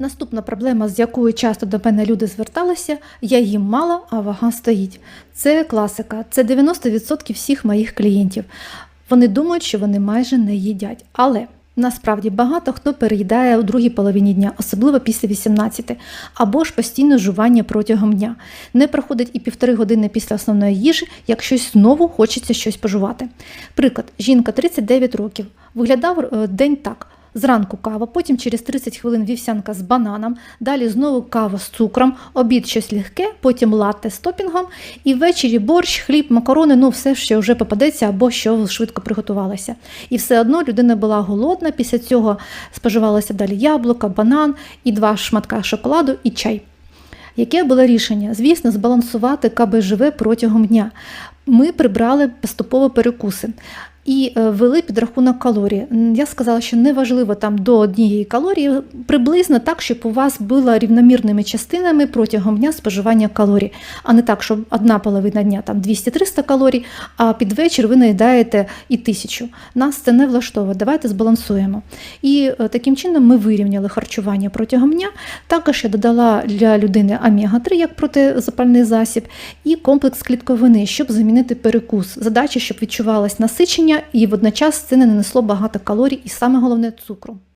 Наступна проблема, з якою часто до мене люди зверталися, я їм мало, а вага стоїть. Це класика, це 90% всіх моїх клієнтів. Вони думають, що вони майже не їдять. Але насправді багато хто переїдає у другій половині дня, особливо після 18, або ж постійне жування протягом дня. Не проходить і півтори години після основної їжі, як щось знову хочеться щось пожувати. Приклад: жінка 39 років, виглядав е, день так. Зранку кава, потім через 30 хвилин вівсянка з бананом, далі знову кава з цукром, обід щось легке, потім латте з топінгом, і ввечері борщ, хліб, макарони, ну все, що вже попадеться або що швидко приготувалося. І все одно людина була голодна. Після цього споживалося далі яблука, банан і два шматка шоколаду і чай. Яке було рішення? Звісно, збалансувати КБЖВ протягом дня. Ми прибрали поступово перекуси і е, ввели підрахунок калорій. Я сказала, що неважливо там до однієї калорії, приблизно так, щоб у вас було рівномірними частинами протягом дня споживання калорій, а не так, щоб одна половина дня там 200-300 калорій, а під вечір ви наїдаєте і тисячу. Нас це не влаштовує. Давайте збалансуємо. І е, таким чином ми вирівняли харчування протягом дня. Також я додала для людини омега-3 як протизапальний засіб, і комплекс клітковини, щоб замінити перекус. Задача, щоб відчувалось насичення і водночас це не нанесло багато калорій, і саме головне цукру.